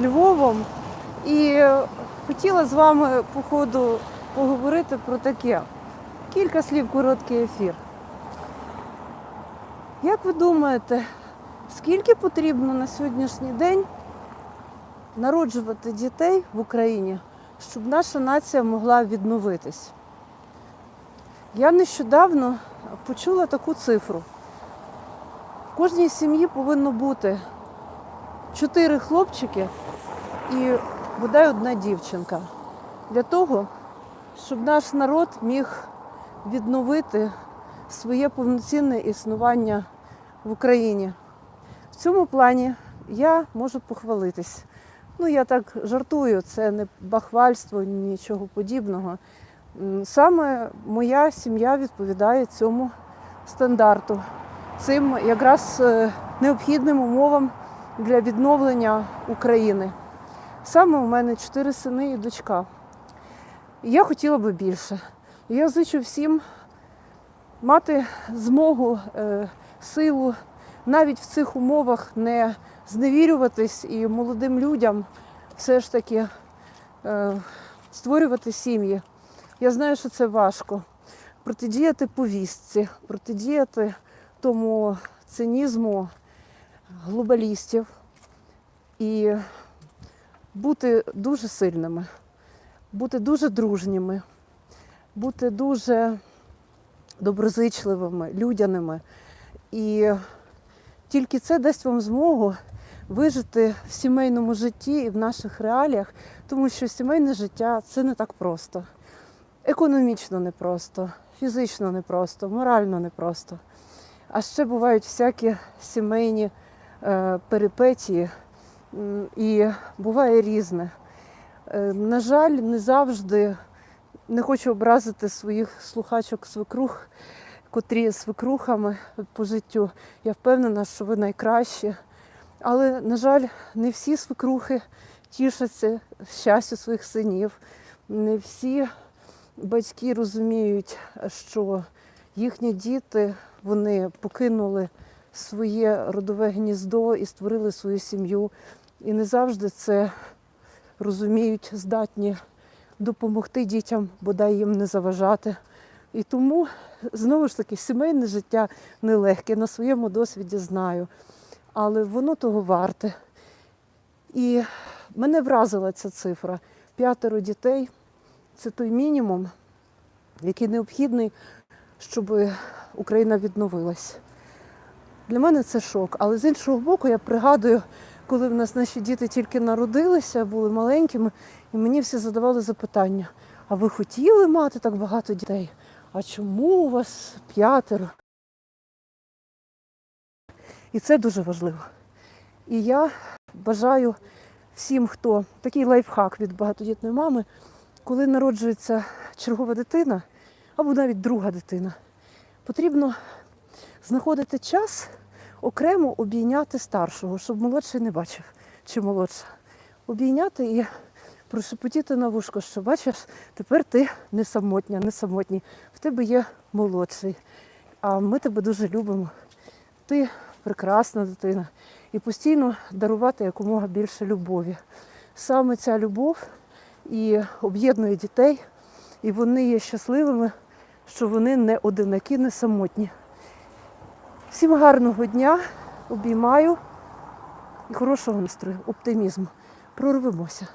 Львовом і хотіла з вами по ходу поговорити про таке. Кілька слів, короткий ефір. Як ви думаєте, скільки потрібно на сьогоднішній день народжувати дітей в Україні, щоб наша нація могла відновитись? Я нещодавно почула таку цифру. В кожній сім'ї повинно бути чотири хлопчики і бодай одна дівчинка. Для того, щоб наш народ міг відновити своє повноцінне існування в Україні. В цьому плані я можу похвалитись. Ну, я так жартую, це не бахвальство, нічого подібного. Саме моя сім'я відповідає цьому стандарту, цим якраз е, необхідним умовам для відновлення України. Саме у мене чотири сини і дочка. Я хотіла би більше. Я зичу всім мати змогу, е, силу навіть в цих умовах не зневірюватись і молодим людям все ж таки е, створювати сім'ї. Я знаю, що це важко. Протидіяти повістці, протидіяти тому цинізму глобалістів і бути дуже сильними, бути дуже дружніми, бути дуже доброзичливими, людяними. І тільки це дасть вам змогу вижити в сімейному житті і в наших реаліях, тому що сімейне життя це не так просто. Економічно непросто, фізично непросто, морально непросто. А ще бувають всякі сімейні перипетії, і буває різне. Е, На жаль, не завжди не хочу образити своїх слухачок свекрух, котрі свекрухами по життю. Я впевнена, що ви найкращі. Але, на жаль, не всі свекрухи тішаться щастю своїх синів. Не всі батьки розуміють, що їхні діти вони покинули своє родове гніздо і створили свою сім'ю. І не завжди це розуміють, здатні допомогти дітям, бодай їм не заважати. І тому, знову ж таки, сімейне життя нелегке, на своєму досвіді знаю. Але воно того варте. І мене вразила ця цифра. П'ятеро дітей це той мінімум, який необхідний, щоб Україна відновилась. Для мене це шок. Але з іншого боку, я пригадую, коли в нас наші діти тільки народилися, були маленькими, і мені всі задавали запитання: а ви хотіли мати так багато дітей? А чому у вас п'ятеро? І це дуже важливо. І я бажаю всім, хто такий лайфхак від багатодітної мами, коли народжується чергова дитина або навіть друга дитина, потрібно знаходити час окремо обійняти старшого, щоб молодший не бачив чи молодша. Обійняти і прошепотіти на вушко, що бачиш, тепер ти не самотня, не самотній. В тебе є молодший. А ми тебе дуже любимо. Ти прекрасна дитина. І постійно дарувати якомога більше любові. Саме ця любов і об'єднує дітей, і вони є щасливими, що вони не одинакі, не самотні. Всім гарного дня, обіймаю і хорошого настрою, оптимізму. Прорвемося.